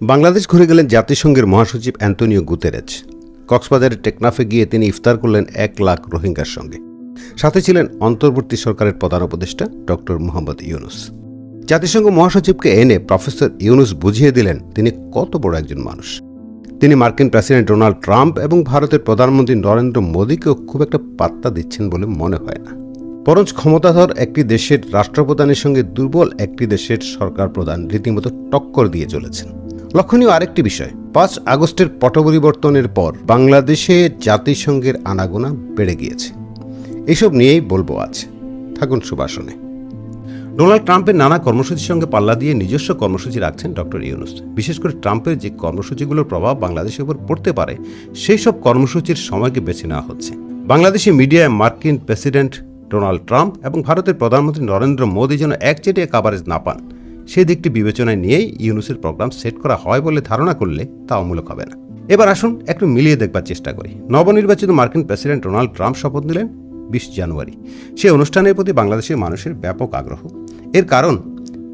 বাংলাদেশ ঘুরে গেলেন জাতিসংঘের মহাসচিব অ্যান্তনিও গুতেরেজ। কক্সবাজারের টেকনাফে গিয়ে তিনি ইফতার করলেন এক লাখ রোহিঙ্গার সঙ্গে। সাথে ছিলেন অন্তর্বর্তী সরকারের প্রধান উপদেষ্টা ডক্টর মোহাম্মদ ইউনুস। জাতিসংঘ মহাসচিবকে এনে প্রফেসর ইউনুস বুঝিয়ে দিলেন তিনি কত বড় একজন মানুষ। তিনি মার্কিন প্রেসিডেন্ট ডোনাল্ড ট্রাম্প এবং ভারতের প্রধানমন্ত্রী নরেন্দ্র মোদীকেও খুব একটা পাত্তা দিচ্ছেন বলে মনে হয় না। বরঞ্চ ক্ষমতাধর একটি দেশের রাষ্ট্রপ্রধানের সঙ্গে দুর্বল একটি দেশের সরকার প্রধান রীতিমতো টক্কর দিয়ে চলেছেন। লক্ষণীয় আরেকটি বিষয়, পাঁচ আগস্টের পট পরিবর্তনের পর বাংলাদেশে জাতিসংঘের আনাগোনা বেড়ে গিয়েছে। এসব নিয়েই বলব আজ। থাকুন সুবাসনে ডোনাল্ড ট্রাম্পের নানা কর্মসূচির সঙ্গে পাল্লা দিয়ে নিজস্ব কর্মসূচি রাখছেন ডক্টর ইউনুস। বিশেষ করে ট্রাম্পের যে কর্মসূচিগুলোর প্রভাব বাংলাদেশের উপর পড়তে পারে, সেই সব কর্মসূচির সময়কে বেছে নেওয়া হচ্ছে। বাংলাদেশি মিডিয়ায় মার্কিন প্রেসিডেন্ট ডোনাল্ড ট্রাম্প এবং ভারতের প্রধানমন্ত্রী নরেন্দ্র মোদী যেন একচেটিয়া কাভারেজ না পান সেই দিকটি বিবেচনায় নিয়েই ইউনুসের প্রোগ্রাম সেট করা হয় বলে ধারণা করলে তা অমূলক হবে না। এবার আসুন একটু মিলিয়ে দেখবার চেষ্টা করি। নবনির্বাচিত মার্কিন প্রেসিডেন্ট ডোনাল্ড ট্রাম্প শপথ নিলেন বিশ জানুয়ারি। সেই অনুষ্ঠানের প্রতি বাংলাদেশের মানুষের ব্যাপক আগ্রহ। এর কারণ,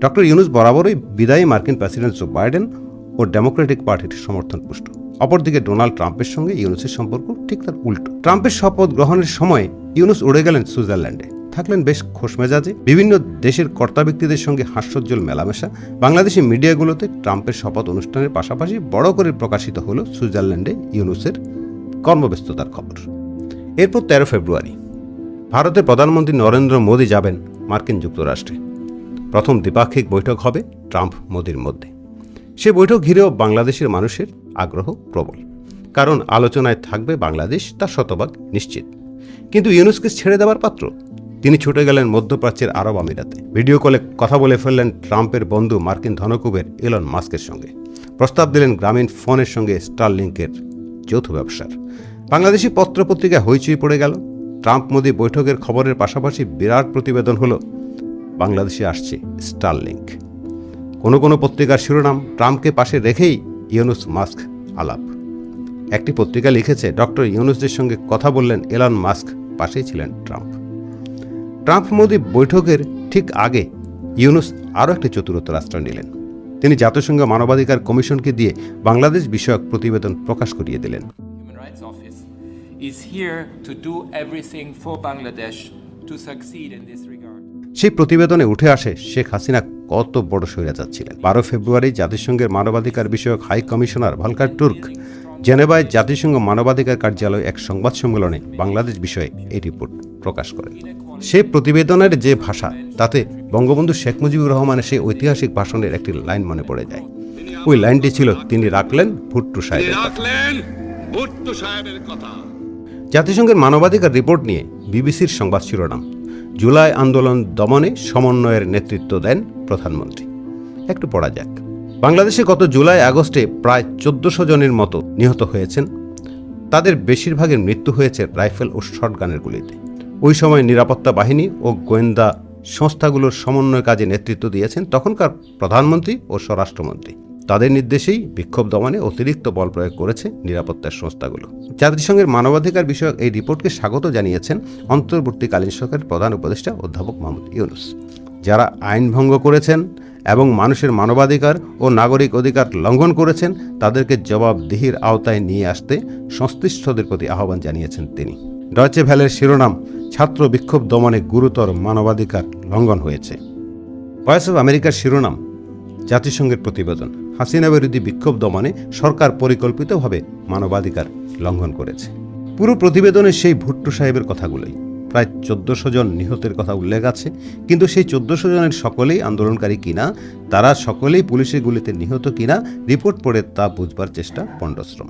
ডক্টর ইউনুস বরাবরই বিদায়ী মার্কিন প্রেসিডেন্ট জো বাইডেন ও ডেমোক্রেটিক পার্টির সমর্থন পুষ্ট। অপরদিকে ডোনাল্ড ট্রাম্পের সঙ্গে ইউনুসের সম্পর্ক ঠিক তার উল্টো। ট্রাম্পের শপথ গ্রহণের সময় ইউনুস উড়ে গেলেন সুইজারল্যান্ডে। থাকলেন বেশ খোশমেজাজে। বিভিন্ন দেশের কর্তা ব্যক্তিদের সঙ্গে হাস্যোজ্জ্বল মেলামেশা। বাংলাদেশি মিডিয়াগুলোতে ট্রাম্পের শপথ অনুষ্ঠানের পাশাপাশি বড় করে প্রকাশিত হল সুইজারল্যান্ডে ইউনুসের কর্মব্যস্ততার খবর। এরপর তেরো ফেব্রুয়ারি, ভারতের প্রধানমন্ত্রী নরেন্দ্র মোদী যাবেন মার্কিন যুক্তরাষ্ট্রে। প্রথম দ্বিপাক্ষিক বৈঠক হবে ট্রাম্প মোদির মধ্যে। সে বৈঠক ঘিরেও বাংলাদেশের মানুষের আগ্রহ প্রবল। কারণ আলোচনায় থাকবে বাংলাদেশ তা শতভাগ নিশ্চিত। কিন্তু ইউনুসকে ছেড়ে দেওয়ার পাত্র তিনি ছুটে গেলেন মধ্যপ্রাচ্যের আরব আমিরাতে। ভিডিও কলে কথা বলে ফেললেন ট্রাম্পের বন্ধু মার্কিন ধনকুবের এলন মাস্কের সঙ্গে। প্রস্তাব দিলেন গ্রামীণ ফোনের সঙ্গে স্টারলিংকের যৌথ ব্যবসার। বাংলাদেশি পত্রপত্রিকা হইচই পড়ে গেল। ট্রাম্প মোদি বৈঠকের খবরের পাশাপাশি বিরাট প্রতিবেদন হলো, বাংলাদেশে আসছে স্টারলিংক। কোনো কোনো পত্রিকার শিরোনাম ট্রাম্পকে পাশে রেখেই ইউনুস মাস্ক আলাপ। একটি পত্রিকা লিখেছে, ডক্টর ইউনুসদের সঙ্গে কথা বললেন এলন মাস্ক, পাশেই ছিলেন ট্রাম্প। ট্রাম্প মোদি বৈঠকের ঠিক আগে ইউনুস আরও একটি চতুরত্ব রাষ্ট্র নিলেন। তিনি জাতিসংঘ মানবাধিকার কমিশনকে দিয়ে বাংলাদেশ বিষয়ক প্রতিবেদন প্রকাশ করিয়ে দিলেন. সেই প্রতিবেদনে উঠে আসে শেখ হাসিনা কত বড় স্বৈরাচার ছিলেন। বারো ফেব্রুয়ারি জাতিসংঘের মানবাধিকার বিষয়ক হাই কমিশনার ভালকার টুর্ক জেনেভায় জাতিসংঘ মানবাধিকার কার্যালয়ে এক সংবাদ সম্মেলনে বাংলাদেশ বিষয়ে এই রিপোর্ট প্রকাশ করে সেই প্রতিবেদনের যে ভাষা তাতে বঙ্গবন্ধু শেখ মুজিবুর রহমানের সেই ঐতিহাসিক ভাষণের একটি লাইন মনে পড়ে যায়। ওই লাইনটি ছিল তিনি রাখলেন ভুট্টু সাহেবের কথা। রাখলেন ভুট্টো সাহেবের কথা। জাতিসংঘের মানবাধিকার রিপোর্ট নিয়ে বিবিসির সংবাদ শিরোনাম জুলাই আন্দোলন দমনে সমন্বয়ের নেতৃত্ব দেন প্রধানমন্ত্রী। একটু পড়া যাক। বাংলাদেশে গত জুলাই আগস্টে প্রায় চোদ্দশো জনের মতো নিহত হয়েছেন। তাদের বেশিরভাগের মৃত্যু হয়েছে রাইফেল ও শটগানের গুলিতে। ওই সময় নিরাপত্তা বাহিনী ও গোয়েন্দা সংস্থাগুলোর সমন্বয় কাজে নেতৃত্ব দিয়েছেন তখনকার প্রধানমন্ত্রী ও স্বরাষ্ট্রমন্ত্রী। তাদের নির্দেশেই বিক্ষোভ দমনে অতিরিক্ত বল প্রয়োগ করেছে নিরাপত্তার সংস্থাগুলো। জাতিসংঘের মানবাধিকার বিষয়ক এই রিপোর্টকে স্বাগত জানিয়েছেন অন্তর্বর্তীকালীন সরকারের প্রধান উপদেষ্টা অধ্যাপক মাহমুদ ইউনুস। যারা আইন ভঙ্গ করেছেন এবং মানুষের মানবাধিকার ও নাগরিক অধিকার লঙ্ঘন করেছেন, তাদেরকে জবাবদিহির আওতায় নিয়ে আসতে সংশ্লিষ্টদের প্রতি আহ্বান জানিয়েছেন তিনি। ডয়চে ভ্যালের শিরোনাম ছাত্র বিক্ষোভ দমনে গুরুতর মানবাধিকার লঙ্ঘন হয়েছে। ভয়েস অব আমেরিকার শিরোনাম, জাতিসংঘের প্রতিবেদন। হাসিনা বিরোধী বিক্ষোভ দমনে সরকার পরিকল্পিতভাবে মানবাধিকার লঙ্ঘন করেছে। পুরো প্রতিবেদনে সেই ভুট্টো সাহেবের কথাগুলোই। প্রায় চোদ্দশো জন নিহতের কথা উল্লেখ আছে, কিন্তু সেই চোদ্দশো জনের সকলেই আন্দোলনকারী কিনা, তারা সকলেই পুলিশের গুলিতে নিহত কিনা, রিপোর্ট পড়ে তা বুঝবার চেষ্টা পণ্ডশ্রম।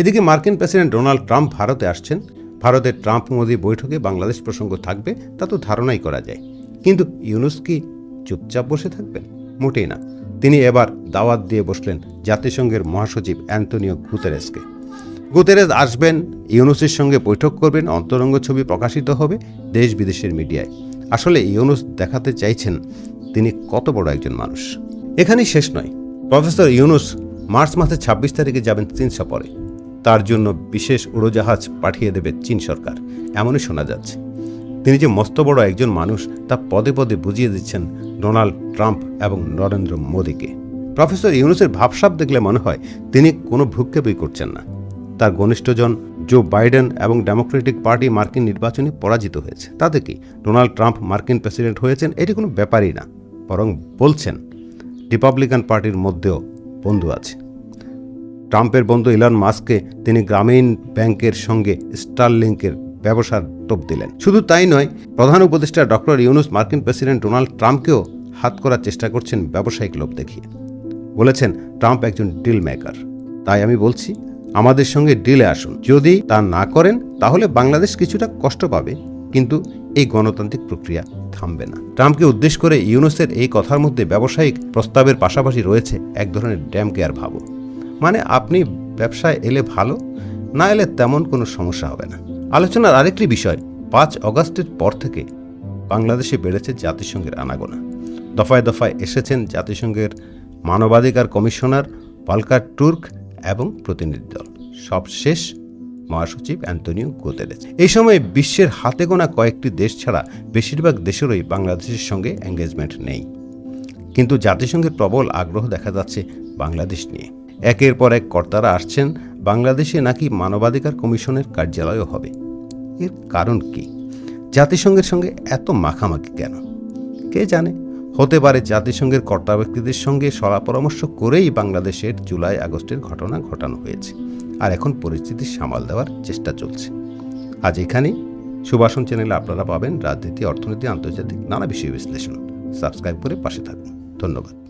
এদিকে মার্কিন প্রেসিডেন্ট ডোনাল্ড ট্রাম্প ভারতে আসছেন ভারতের ট্রাম্প মোদি বৈঠকে বাংলাদেশ প্রসঙ্গ থাকবে, তা তো ধারণাই করা যায়। কিন্তু ইউনুস কি চুপচাপ বসে থাকবেন? মোটেই না। তিনি এবার দাওয়াত দিয়ে বসলেন জাতিসংঘের মহাসচিব অ্যান্তনিও গুতেরেসকে। গুতেরেস আসবেন, ইউনুসের সঙ্গে বৈঠক করবেন, অন্তরঙ্গ ছবি প্রকাশিত হবে দেশ বিদেশের মিডিয়ায়। আসলে ইউনুস দেখাতে চাইছেন তিনি কত বড় একজন মানুষ। এখানেই শেষ নয়। প্রফেসর ইউনুস মার্চ মাসের ছাব্বিশ তারিখে যাবেন চীন সফরে। তার জন্য বিশেষ উড়োজাহাজ পাঠিয়ে দেবে চীন সরকার। এমনই শোনা যাচ্ছে। তিনি যে মস্ত বড় একজন মানুষ, তা পদে পদে বুঝিয়ে দিচ্ছেন ডোনাল্ড ট্রাম্প এবং নরেন্দ্র মোদীকে। প্রফেসর ইউনুসের ভাবসাব দেখলে মনে হয় তিনি কোনো ভ্রুক্ষেপই করছেন না। তার ঘনিষ্ঠজন জো বাইডেন এবং ডেমোক্রেটিক পার্টি মার্কিন নির্বাচনে পরাজিত হয়েছে। তাতে কি ডোনাল্ড ট্রাম্প মার্কিন প্রেসিডেন্ট হয়েছেন এটি কোনো ব্যাপারই না, বরং বলছেন, রিপাবলিকান পার্টির মধ্যেও বন্ধু আছে। ট্রাম্পের বন্ধু ইলন মাস্ককে তিনি গ্রামীণ ব্যাংকের সঙ্গে স্টারলিংকের ব্যবসার টোপ দিলেন। শুধু তাই নয়, প্রধান উপদেষ্টা ডক্টর ইউনুস, মার্কিন প্রেসিডেন্ট ডোনাল্ড ট্রাম্পকেও হাত করার চেষ্টা করছেন ব্যবসায়িক লোভ দেখিয়ে। বলেছেন, ট্রাম্প একজন ডিল মেকার। তাই আমি বলছি, আমাদের সঙ্গে ডিলে আসুন। যদি তা না করেন, তাহলে বাংলাদেশ কিছুটা কষ্ট পাবে। কিন্তু এই গণতান্ত্রিক প্রক্রিয়া থামবে না। ট্রাম্পকে উদ্দেশ্য করে ইউনুসের এই কথার মধ্যে ব্যবসায়িক প্রস্তাবের পাশাপাশি রয়েছে এক ধরনের ড্যাম কেয়ার ভাবও। মানে আপনি ব্যবসায় এলে ভালো, না এলে তেমন কোনো সমস্যা হবে না। আলোচনার আরেকটি বিষয়, পাঁচ অগস্টের পর থেকে বাংলাদেশে বেড়েছে জাতিসংঘের আনাগোনা। দফায় দফায় এসেছেন জাতিসংঘের মানবাধিকার কমিশনার পালকার টুর্ক এবং প্রতিনিধি দল। সব শেষ মহাসচিব অ্যান্টনিও গুতেরেস এই সময় বিশ্বের হাতে গোনা কয়েকটি দেশ ছাড়া বেশিরভাগ দেশেরই বাংলাদেশের সঙ্গে এঙ্গেজমেন্ট নেই। কিন্তু জাতিসংঘের প্রবল আগ্রহ দেখা যাচ্ছে বাংলাদেশ নিয়ে। একের পর এক কর্তারা আসছেন, বাংলাদেশে নাকি মানবাধিকার কমিশনের কার্যালয়ও হবে। এর কারণ কি? জাতিসংঘের সঙ্গে এত মাখামাখি কেন? কে জানে? হতে পারে জাতিসংঘের কর্তা ব্যক্তিদের সঙ্গে সলা পরামর্শ করেই বাংলাদেশের জুলাই আগস্টের ঘটনা ঘটানো হয়েছে। আর এখন পরিস্থিতি সামাল দেওয়ার চেষ্টা চলছে। আজ এখানেই। সুবাসন চ্যানেলে আপনারা পাবেন রাজনীতি, অর্থনীতি, আন্তর্জাতিক নানা বিষয় বিশ্লেষণ। সাবস্ক্রাইব করে পাশে থাকুন। ধন্যবাদ।